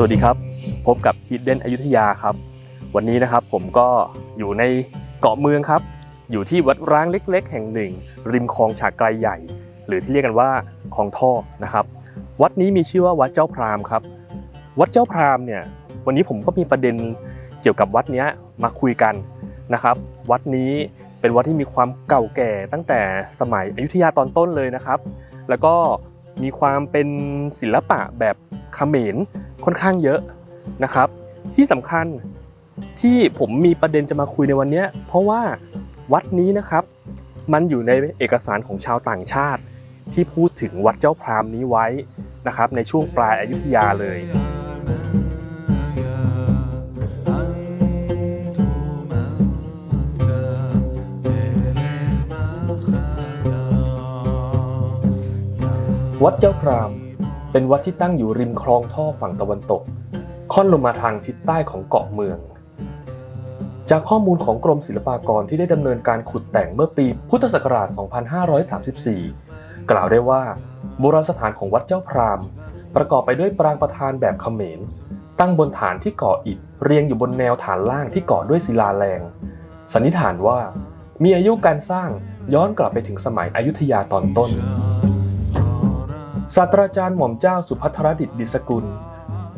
สวัสดีครับ พบกับ Hidden อยุธยาครับ วันนี้นะครับผมก็อยู่ในเกาะเมืองครับ อยู่ที่วัดร้างเล็ก ๆ แห่งหนึ่ง ริมคลองฉากไกลใหญ่ หรือที่เรียกกันว่าคลองท่อนะครับ วัดนี้มีชื่อว่าวัดเจ้าพรามครับ วัดเจ้าพรามเนี่ยวันนี้ผมก็มีประเด็นเกี่ยวกับวัดนี้มาคุยกันนะครับ วัดนี้เป็นวัดที่มีความเก่าแก่ตั้งแต่สมัยอยุธยาตอนต้นเลยนะครับ แล้วก็มีความเป็นศิลปะแบบ เขมรค่อนข้างเยอะนะครับ ที่สำคัญที่ผมมีประเด็นจะมาคุยในวันนี้เพราะว่าวัดนี้นะครับ มันอยู่ในเอกสารของชาวต่างชาติ ที่พูดถึงวัดเจ้าพรามนี้ไว้นะครับ ในช่วงปลายอายุทยาเลยวัดเจ้าพราม เป็นวัดที่ตั้งอยู่ริมคลองท่อฝั่งตะวันตก ค่อนลงมาทางทิศใต้ของเกาะเมือง จากข้อมูลของกรมศิลปากรที่ได้ดำเนินการขุดแต่งเมื่อปีพุทธศักราช 2534 กล่าวได้ว่าโบราณสถานของวัดเจ้าพรามประกอบไปด้วยปรางประธานแบบเขมร ตั้งบนฐานที่ก่ออิฐเรียงอยู่บนแนวฐานล่างที่ก่อด้วยศิลาแรง สันนิษฐานว่ามีอายุการสร้างย้อนกลับไปถึงสมัยอยุธยาตอนต้น ศาสตราจารย์หม่อมเจ้าสุภัทรดิษฐ์ดิสกุล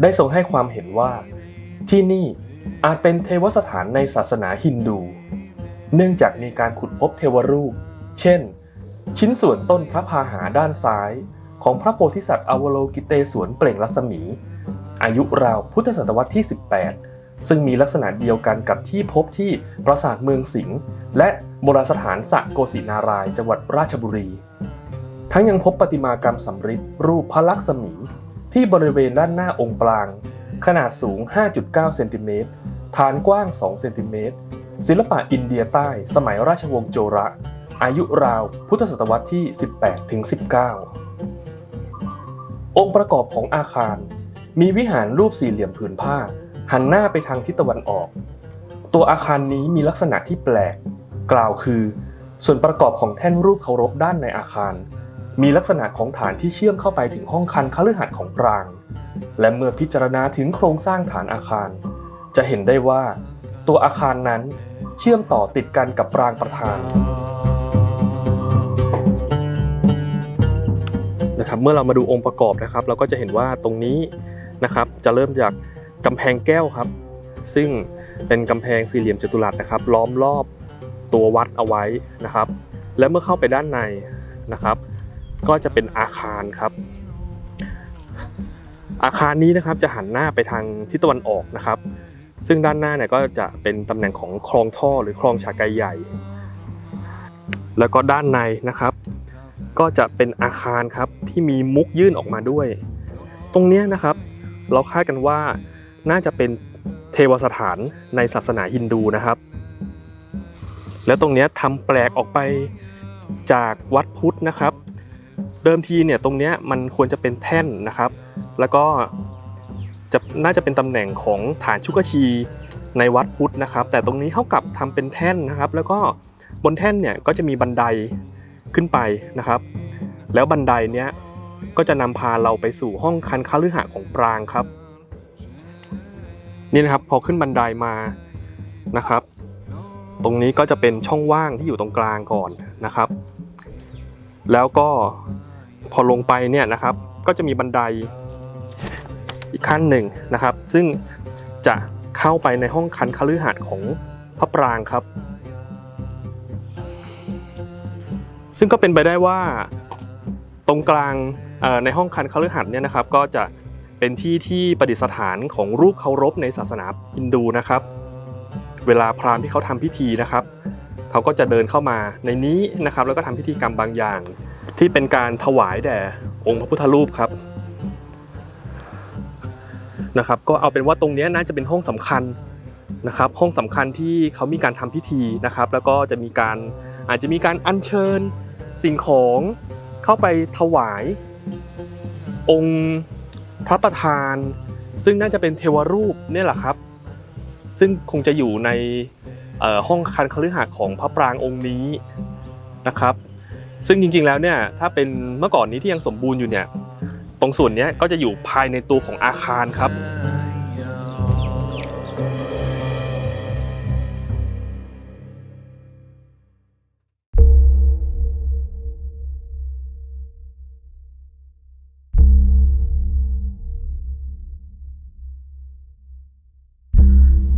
ได้ทรงให้ความเห็นว่า ที่นี่อาจเป็นเทวสถานในศาสนาฮินดู เนื่องจากมีการขุดพบเทวรูป เช่น ชิ้นส่วนต้นพระพาหาด้านซ้าย ของพระโพธิสัตว์อวโลกิเตศวนเปล่งรัศมี อายุราวพุทธศตวรรษที่ 18 ซึ่งมีลักษณะเดียวกันกับที่พบที่ปราสาทเมืองสิงห์และโบราณสถานสระโกสินารายจังหวัดราชบุรี ทั้งยังพบประติมากรรมสำริดรูปพระลักษมี ที่บริเวณด้านหน้าองค์ปราง ขนาดสูง 5.9 เซนติเมตร ฐานกว้าง 2 เซนติเมตร ศิลปะอินเดียใต้ สมัยราชวงศ์โจระ อายุราวพุทธศตวรรษที่ 18-19 องค์ประกอบของอาคาร มีวิหารรูปสี่เหลี่ยมผืนผ้า หันหน้าไปทางทิศตะวันออก ตัวอาคารนี้มีลักษณะที่แปลก กล่าวคือ ส่วนประกอบของแท่นรูปเคารพด้านในอาคาร มีลักษณะของฐานที่เชื่อมเข้าไปถึงห้องคันคฤหัสถ์ของปราง และเมื่อพิจารณาถึงโครงสร้างฐานอาคาร จะเห็นได้ว่า ตัวอาคารนั้นเชื่อมต่อติดกันกับปรางประธานนะครับเมื่อเรามาดูองค์ประกอบนะครับ เราก็จะเห็นว่าตรงนี้นะครับจะเริ่มจากกำแพงแก้วครับ ซึ่งเป็นกำแพงสี่เหลี่ยมจัตุรัสนะครับ ล้อมรอบตัววัดเอาไว้นะครับ และเมื่อเข้าไปด้านในนะครับ ก็จะเป็นอาคารครับ อาคารนี้นะครับจะหันหน้าไปทางทิศตะวันออกนะครับ ซึ่งด้านหน้าเนี่ยก็จะเป็นตำแหน่งของคลองท่อหรือคลองฉากไกใหญ่ แล้วก็ด้านในนะครับ ก็จะเป็นอาคารครับที่มีมุกยื่นออกมาด้วย ตรงเนี้ยนะครับ เราคาดกันว่าน่าจะเป็นเทวสถานในศาสนาฮินดูนะครับ แล้วตรงเนี้ยทำแปลกออกไปจากวัดพุทธนะครับ เดิมทีเนี่ยตรงเนี้ยมันควรจะเป็นแท่นนะครับ แล้วก็จะน่าจะเป็นตำแหน่งของฐานชุกชีในวัดพุทธนะครับ แต่ตรงนี้เขากลับทำเป็นแท่นนะครับ แล้วก็บนแท่นเนี่ยก็จะมีบันไดขึ้นไปนะครับ แล้วบันไดเนี้ยก็จะนำพาเราไปสู่ห้องคันคฤหะของปรางครับนี่นะครับพอขึ้นบันไดมานะครับ ตรงนี้ก็จะเป็นช่องว่างที่อยู่ตรงกลางก่อนนะครับ แล้วก็ พอลงไปเนี่ยนะครับ ก็จะมีบันไดอีกขั้นหนึ่งนะครับ ซึ่งจะเข้าไปในห้องคันคฤหาสน์ของพระปรางครับ ซึ่งก็เป็นไปได้ว่าตรงกลางในห้องคันคฤหาสน์เนี่ยนะครับ ก็จะเป็นที่ที่ประดิษฐานของรูปเคารพในศาสนาฮินดูนะครับ เวลาพราหมณ์ที่เขาทำพิธีนะครับ เขาก็จะเดินเข้ามาในนี้นะครับ แล้วก็ทำพิธีกรรมบางอย่าง ที่เป็นการถวายแด่องค์พระพุทธรูปครับนะครับ ก็เอาเป็นว่าตรงนี้น่าจะเป็นห้องสำคัญนะครับ ห้องสำคัญที่เขามีการทำพิธีนะครับ แล้วก็จะมีการอาจจะมีการอัญเชิญสิ่งของเข้าไปถวาย องค์พระประธาน ซึ่งน่าจะเป็นเทวรูปเนี่ยแหละครับ ซึ่งคงจะอยู่ในห้องคันคฤหาสน์ของพระปรางองค์นี้นะครับ ซึ่งจริงๆแล้วเนี่ยถ้าเป็นเมื่อก่อนนี้ที่ยังสมบูรณ์อยู่เนี่ยตรงส่วนนี้ก็จะอยู่ภายในตัวของอาคารครับ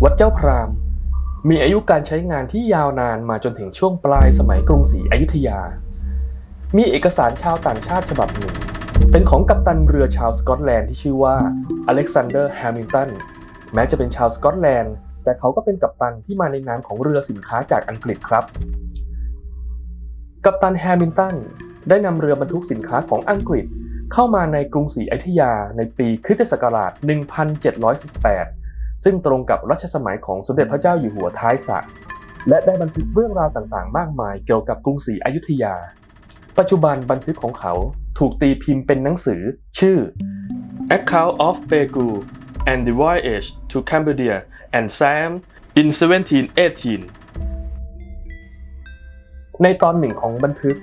วัดเจ้าพรามมีอายุการใช้งานที่ยาวนานมาจนถึงช่วงปลายสมัยกรุงศรีอยุธยา มีเอกสารชาวต่างชาติฉบับหนึ่ง เป็นของกัปตันเรือชาวสกอตแลนด์ที่ชื่อว่าอเล็กซานเดอร์แฮมิลตันแม้จะเป็นชาวสกอตแลนด์ แต่เขาก็เป็นกัปตันที่มาในนามของเรือสินค้าจากอังกฤษครับ กัปตันแฮมิลตันได้นำเรือบรรทุกสินค้าของอังกฤษ เข้ามาในกรุงศรีอยุธยาในปีคริสตศักราช 1718 ซึ่งตรงกับรัชสมัยของสมเด็จพระเจ้าอยู่หัวท้ายสระและได้บันทึกเรื่องราวต่างๆ มากมายเกี่ยวกับกรุงศรีอยุธยา ปัจจุบันบันทึกของเขาถูกตีพิมพ์เป็นหนังสือ ชื่อ Account of Pegu and the Voyage to Cambodia and Sam in 1718 ในตอนหนึ่งของบันทึก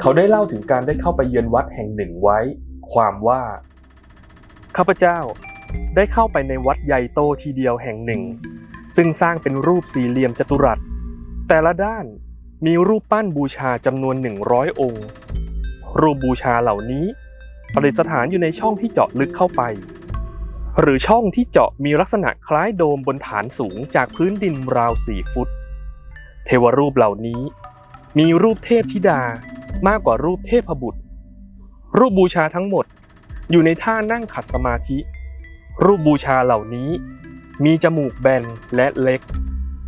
เขาได้เล่าถึงการได้เข้าไปเยือนวัดแห่งหนึ่งไว้ ความว่า ข้าพเจ้าได้เข้าไปในวัดใหญ่โตทีเดียวแห่งหนึ่ง ซึ่งสร้างเป็นรูปสี่เหลี่ยมจัตุรัส แต่ละด้าน มีรูปปั้นบูชาจำนวน 100 องค์ รูปบูชาเหล่านี้ประดิษฐานอยู่ในช่องที่เจาะลึกเข้าไป หรือช่องที่เจาะมีลักษณะคล้ายโดมบนฐานสูงจากพื้นดินราวสี่ฟุต เทวรูปเหล่านี้ มีรูปเทพธิดามากกว่ารูปเทพบุตร รูปบูชาทั้งหมดอยู่ในท่านั่งขัดสมาธิ รูปบูชาเหล่านี้ มีจมูกแบนและเล็ก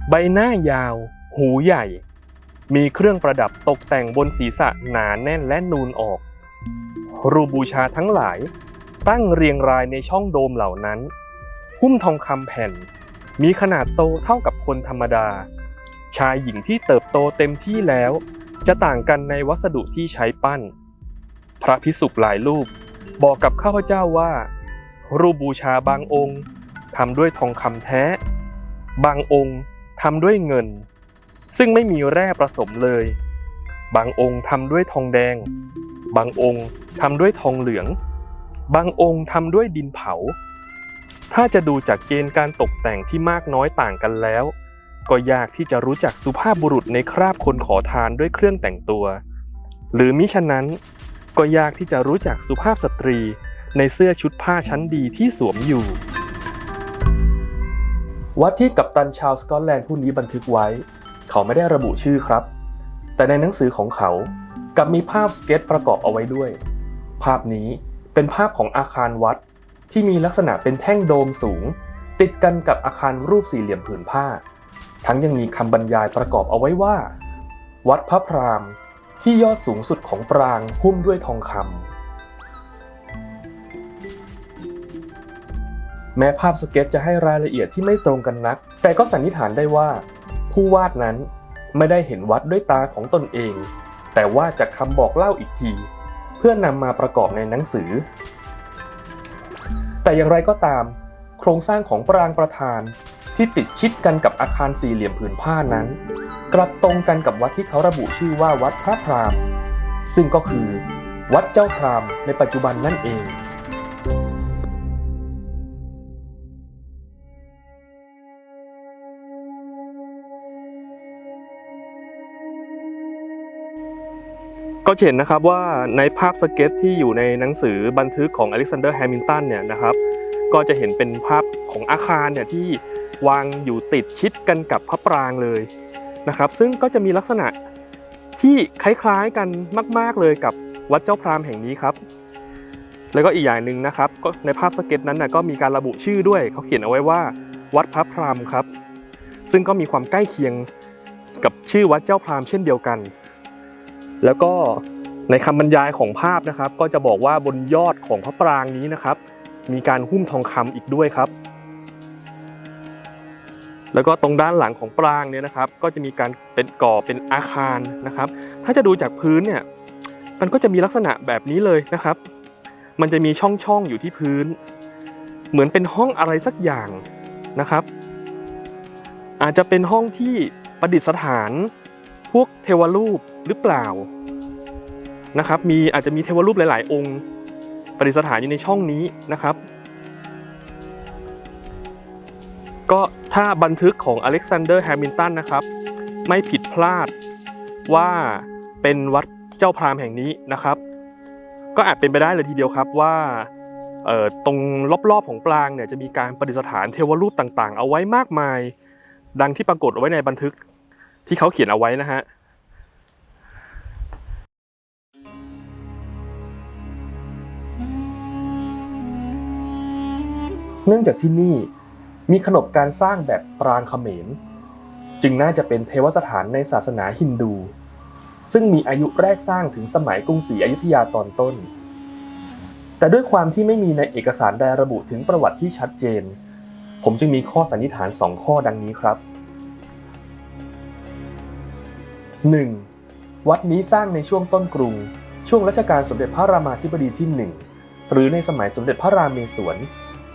ใบหน้ายาว หูใหญ่ มีเครื่องประดับตกแต่งบนศีรษะหนาแน่นและนูนออก รูปบูชาทั้งหลาย ตั้งเรียงรายในช่องโดมเหล่านั้น หุ้มทองคำแผ่น มีขนาดโตเท่ากับคนธรรมดา ชายหญิงที่เติบโตเต็มที่แล้ว จะต่างกันในวัสดุที่ใช้ปั้น พระพิสุกหลายรูปบอกกับข้าพเจ้าว่า รูปบูชาบางองค์ทำด้วยทองคำแท้ บางองค์ทำด้วยเงิน ซึ่งไม่มีแร่ผสมเลย บางองค์ทำด้วยทองแดง บางองค์ทำด้วยทองเหลือง บางองค์ทำด้วยดินเผา ถ้าจะดูจากเกณฑ์การตกแต่งที่มากน้อยต่างกันแล้ว ก็ยากที่จะรู้จักสุภาพบุรุษในคราบคนขอทานด้วยเครื่องแต่งตัว หรือมิฉะนั้นก็ยากที่จะรู้จักสุภาพสตรีในเสื้อชุดผ้าชั้นดีที่สวมอยู่ วัดที่กัปตันชาวสกอตแลนด์ผู้นี้บันทึกไว้ เขาไม่ได้ระบุชื่อครับ แต่ในหนังสือของเขากลับมีภาพสเก็ตประกอบเอาไว้ด้วย ภาพนี้เป็นภาพของอาคารวัดที่มีลักษณะเป็นแท่งโดมสูง ติดกันกับอาคารรูปสี่เหลี่ยมผืนผ้า ทั้งยังมีคำบรรยายประกอบเอาไว้ว่า วัดพระพรามที่ยอดสูงสุดของปรางหุ้มด้วยทองคำแม้ภาพสเก็ตจะให้รายละเอียดที่ไม่ตรงกันนัก แต่ก็สันนิษฐานได้ว่า ผู้วาดนั้นไม่ได้เห็นวัดด้วยตาของตนเอง แต่ว่าจากคำบอกเล่าอีกที เพื่อนำมาประกอบในหนังสือ แต่อย่างไรก็ตาม โครงสร้างของปรางประธานที่ติดชิดกันกับอาคารสี่เหลี่ยมผืนผ้านั้น กลับตรงกันกับวัดที่เขาระบุชื่อว่าวัดพระพรามซึ่งก็คือ วัดเจ้าพรามในปัจจุบันนั่นเอง ก็เห็นนะครับว่าในภาพสเก็ตที่อยู่ในหนังสือบันทึกของอเล็กซานเดอร์แฮมิลตันเนี่ยนะครับก็จะเห็นเป็นภาพของอาคารเนี่ยที่วางอยู่ติดชิดกันกับพระปรางเลยนะครับ ซึ่งก็จะมีลักษณะที่คล้ายๆกันมาก ๆเลยกับวัดเจ้าพรามแห่งนี้ครับ แล้วก็อีกอย่างหนึ่งนะครับก็ในภาพสเก็ตนั้นนะก็มีการระบุชื่อด้วยเขาเขียนเอาไว้ว่า วัดพระพรามครับ ซึ่งก็มีความใกล้เคียงกับชื่อวัดเจ้าพรามเช่นเดียวกัน แล้วก็ในคำบรรยายของภาพนะครับ ก็จะบอกว่าบนยอดของพระปรางนี้นะครับ มีการหุ้มทองคำอีกด้วยครับ แล้วก็ตรงด้านหลังของปรางเนี่ยนะครับ ก็จะมีการเป็นก่อเป็นอาคารนะครับ ถ้าจะดูจากพื้นเนี่ยมันก็จะมีลักษณะแบบนี้เลยนะครับ มันจะมีช่องช่องอยู่ที่พื้น เหมือนเป็นห้องอะไรสักอย่างนะครับ อาจจะเป็นห้องที่ประดิษฐาน พวกเทวรูป หรือเปล่านะครับ มีอาจจะมีเทวรูปหลาย ๆ องค์ประดิษฐานอยู่ในช่องนี้นะครับ ก็ถ้าบันทึกของอเล็กซานเดอร์แฮมิลตันนะครับ ไม่ผิดพลาดว่าเป็นวัดเจ้าพรามแห่งนี้นะครับ ก็อาจเป็นไปได้เลยทีเดียวครับว่าตรงรอบ ๆ ของปรางเนี่ยจะมีการประดิษฐานเทวรูปต่าง ๆ เอาไว้มากมาย ดังที่ปรากฏไว้ในบันทึกที่เขาเขียนเอาไว้นะฮะ เนื่องจากที่นี่มีขนบการสร้างแบบปรางเขมร จึงน่าจะเป็นเทวสถานในศาสนาฮินดู ซึ่งมีอายุแรกสร้างถึงสมัยกรุงศรีอยุธยาตอนต้น แต่ด้วยความที่ไม่มีในเอกสารใดระบุถึงประวัติที่ชัดเจน ผมจึงมีข้อสันนิษฐาน2ข้อดังนี้ครับ 1. วัดนี้สร้างในช่วงต้นกรุง ช่วงรัชกาลสมเด็จพระรามาธิบดีที่ 1 หรือในสมัยสมเด็จพระรามเมศวร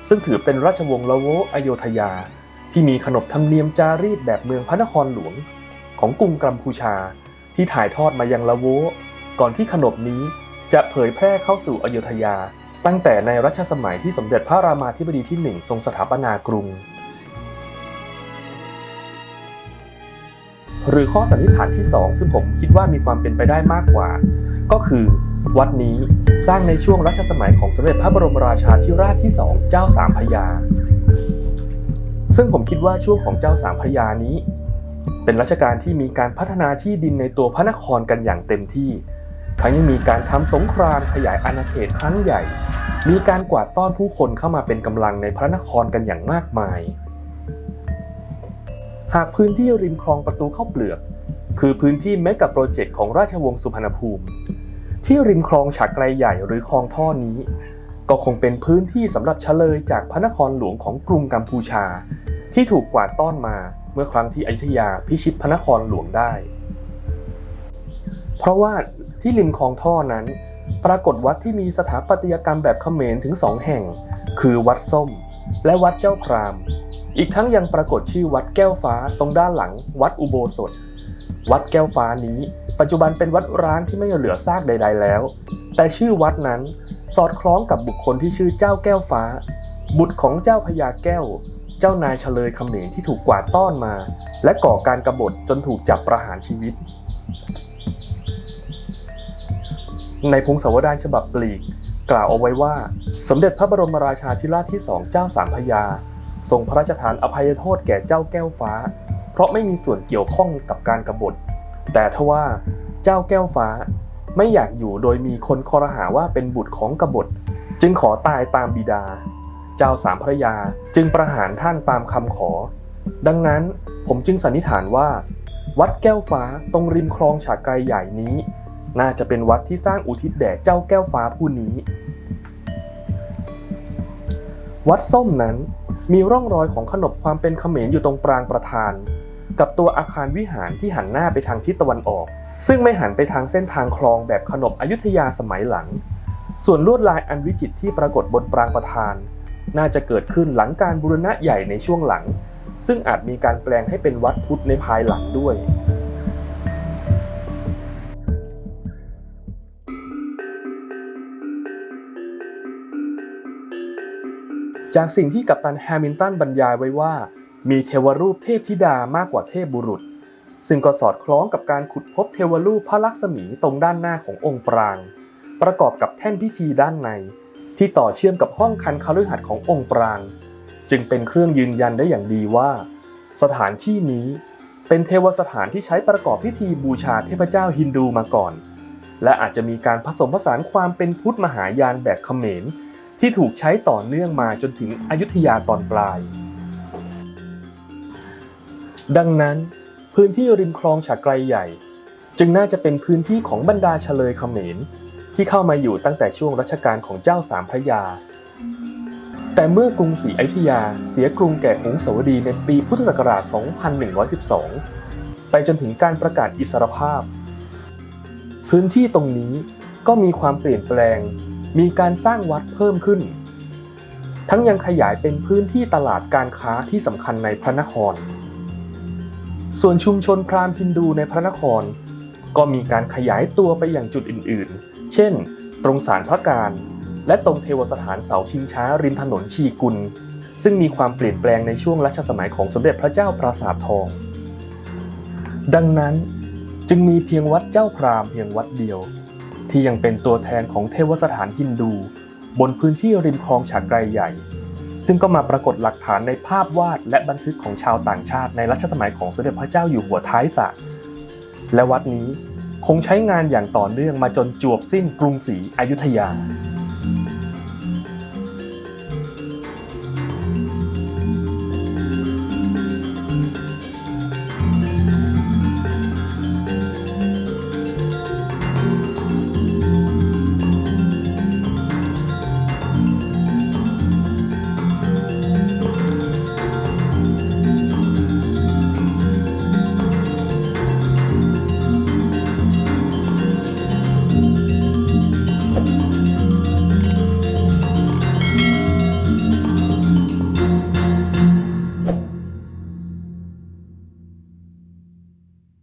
ซึ่งถือเป็นราชวงศ์ละโวอโยธยา ที่มีขนบธรรมเนียมจารีตแบบเมืองพระนครหลวง ของกรุงกัมพูชา ที่ถ่ายทอดมายังละโวก่อนที่ขนบนี้จะเผยแพร่เข้าสู่อโยธยา ตั้งแต่ในรัชสมัยที่สมเด็จพระรามาธิบดีที่1ทรงสถาปนากรุง หรือข้อสันนิษฐานที่ 2 ซึ่งผมคิดว่ามีความเป็นไปได้มากกว่า ก็คือ วัดนี้สร้างในช่วงรัชสมัยของสมเด็จพระบรมราชาธิราชที่2เจ้าสามพยา ซึ่งผมคิดว่าช่วงของเจ้าสามพยานี้ เป็นรัชกาลที่มีการพัฒนาที่ดินในตัวพระนครกันอย่างเต็มที่ ทั้งยังมีการทำสงครามขยายอาณาเขตครั้งใหญ่ มีการกวาดต้อนผู้คนเข้ามาเป็นกำลังในพระนครกันอย่างมากมาย หากพื้นที่ริมคลองประตูเข้าเปลือก คือพื้นที่เมกะโปรเจกต์ของราชวงศ์สุพรรณภูมิ ที่ริมคลองฉากไกลใหญ่หรือคลองท่อนี้ ก็คงเป็นพื้นที่สำหรับเฉลยจากพระนครหลวงของกรุงกัมพูชา ที่ถูกกวาดต้อนมาเมื่อครั้งที่อยุธยาพิชิตพระนครหลวงได้ เพราะว่าที่ริมคลองท่อนั้น ปรากฏวัดที่มีสถาปัตยกรรมแบบเขมรถึงสองแห่ง คือวัดส้ม และวัดเจ้าพราม อีกทั้งยังปรากฏชื่อวัดแก้วฟ้าตรงด้านหลัง วัดอุโบสถ วัดแก้วฟ้านี้ ปัจจุบันเป็นวัดร้างที่ไม่เหลือซากใด ๆ แล้ว แต่ชื่อวัดนั้นสอดคล้องกับบุคคลที่ชื่อเจ้าแก้วฟ้า บุตรของเจ้าพญาแก้ว เจ้านายเฉลยเขมรที่ถูกกวาดต้อนมา และก่อการกรบฏจนถูกจับประหารชีวิต ในพงศาวดารฉบับปลีก กล่าวเอาไว้ว่า สมเด็จพระบรมราชาธิราชที่สองเจ้าสามพระยาทรงพระราชทานอภัยโทษแก่เจ้าแก้วฟ้า เพราะไม่มีส่วนเกี่ยวข้องกับการกรบฏ แต่ทว่าเจ้าแก้วฟ้าไม่อยากอยู่โดยมีคนคอรหาว่าเป็นบุตรของกบฏ จึงขอตายตามบิดา เจ้าสามพระยาจึงประหารท่านตามคำขอ ดังนั้นผมจึงสันนิษฐานว่า วัดแก้วฟ้าตรงริมคลองฉากไกลใหญ่นี้ น่าจะเป็นวัดที่สร้างอุทิศแด่เจ้าแก้วฟ้าผู้นี้ วัดส้มนั้นมีร่องรอยของขนบความเป็นเขมรอยู่ตรงปรางประธาน กับตัวอาคารวิหารที่หันหน้าไปทางทิศตะวันออก ซึ่งไม่หันไปทางเส้นทางคลองแบบขนบอยุธยาสมัยหลัง ส่วนลวดลายอันวิจิตรที่ปรากฏบนปรางประธาน น่าจะเกิดขึ้นหลังการบูรณะใหญ่ในช่วงหลัง ซึ่งอาจมีการแปลงให้เป็นวัดพุทธในภายหลังด้วยจากสิ่งที่กัปตันแฮมิลตันบรรยายไว้ว่า มีเทวรูปเทพธิดามากกว่าเทพบุรุษ ซึ่งก็สอดคล้องกับการขุดพบเทวรูปพระลักษมีตรงด้านหน้าขององค์ปราง ประกอบกับแท่นพิธีด้านใน ที่ต่อเชื่อมกับห้องคันคฤหัสถ์ขององค์ปราง จึงเป็นเครื่องยืนยันได้อย่างดีว่า สถานที่นี้เป็นเทวสถานที่ใช้ประกอบพิธีบูชาเทพเจ้าฮินดูมาก่อน และอาจจะมีการผสมผสานความเป็นพุทธมหายานแบบเขมรที่ถูกใช้ต่อเนื่องมาจนถึงอยุธยาตอนปลาย ดังนั้น พื้นที่ริมคลองฉากไกลใหญ่ จึงน่าจะเป็นพื้นที่ของบรรดาเฉลยเขมรที่เข้ามาอยู่ตั้งแต่ช่วงรัชกาลของเจ้าสามพระยา แต่เมื่อกรุงศรีอยุธยาเสียกรุงแก่หงสาวดีในปีพุทธศักราช 2112 ไปจนถึงการประกาศอิสรภาพ พื้นที่ตรงนี้ก็มีความเปลี่ยนแปลง มีการสร้างวัดเพิ่มขึ้น ทั้งยังขยายเป็นพื้นที่ตลาดการค้าที่สำคัญในพระนคร ส่วนชุมชนพราหมณ์ฮินดูในพระนคร ก็มีการขยายตัวไปอย่างจุดอื่นๆ เช่น ตรงศาลพระการ และตรงเทวสถานเสาชิงช้าริมถนนชีกุล ซึ่งมีความเปลี่ยนแปลงในช่วงรัชสมัยของสมเด็จพระเจ้าปราสาททอง ดังนั้นจึงมีเพียงวัดเจ้าพราหมเพียงวัดเดียว ที่ยังเป็นตัวแทนของเทวสถานฮินดู บนพื้นที่ริมคลองฉากไกรใหญ่ ซึ่งก็มาปรากฏหลักฐานในภาพวาดและบันทึกของชาวต่างชาติในรัชสมัยของสมเด็จพระเจ้าอยู่หัวท้ายสระและวัดนี้คงใช้งานอย่างต่อเนื่องมาจนจวบสิ้นกรุงศรีอยุธยา